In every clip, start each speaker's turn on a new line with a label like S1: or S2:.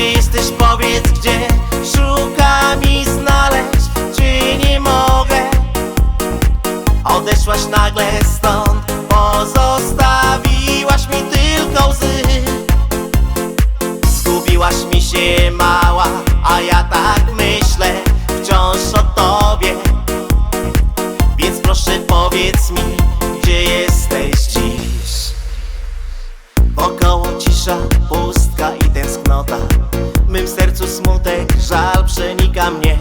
S1: jesteś, powiedz gdzie. Szukam i znaleźć, czy nie mogę. Odeszłaś nagle stąd Pozostawiłaś mi tylko łzy. Zgubiłaś mi się mała A ja tak myślę wciąż o tobie. Więc proszę powiedz mi przenika mnie.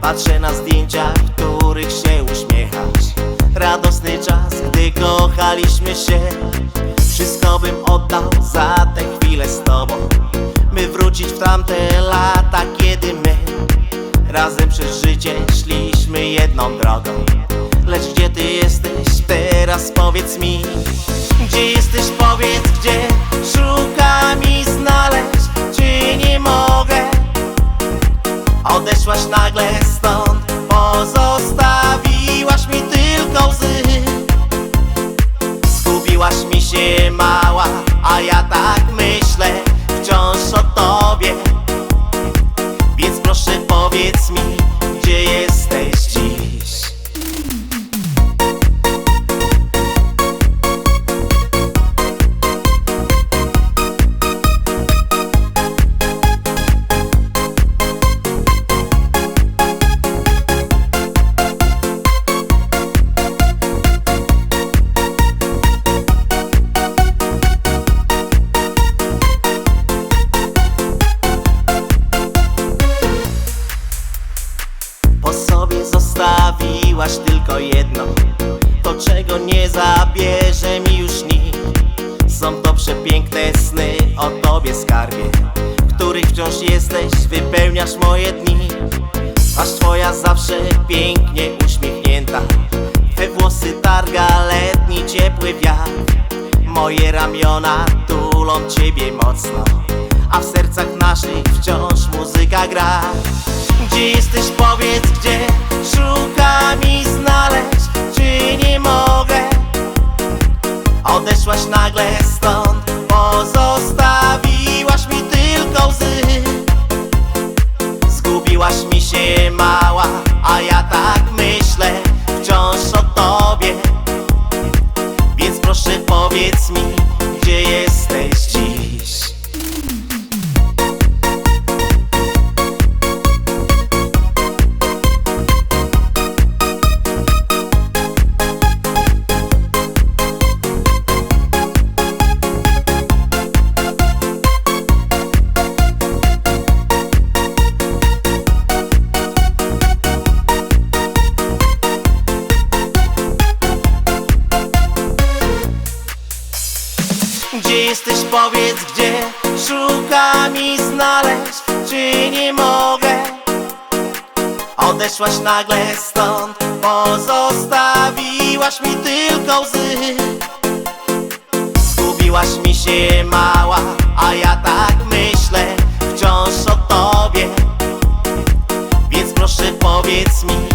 S1: Patrzę na zdjęcia, w których się uśmiechasz Radosny czas, gdy kochaliśmy się. Wszystko bym oddał za tę chwilę z tobą. By wrócić w tamte lata, kiedy my Razem przez życie szliśmy jedną drogą. Lecz gdzie ty jesteś teraz powiedz mi? Gdzie jesteś powiedz gdzie Szukam i znaleźć? Czy nie mogę Odeszłaś nagle stąd Pozostawiłaś mi tylko łzy. Zgubiłaś mi się mała A ja zostawiłaś tylko jedno. To czego nie zabierze mi już nikt. Są to przepiękne sny o tobie skarbie których wciąż jesteś, wypełniasz moje dni. Twarz twoja zawsze pięknie uśmiechnięta Te włosy targa letni ciepły wiatr. Moje ramiona tulą ciebie mocno A w sercach naszych wciąż muzyka gra. Gdzie jesteś powiedz gdzie Gdzie jesteś powiedz gdzie Szukam i znaleźć Czy nie mogę. Odeszłaś nagle stąd Pozostawiłaś mi tylko łzy. Zgubiłaś mi się mała A ja tak myślę Wciąż o tobie. Więc proszę powiedz mi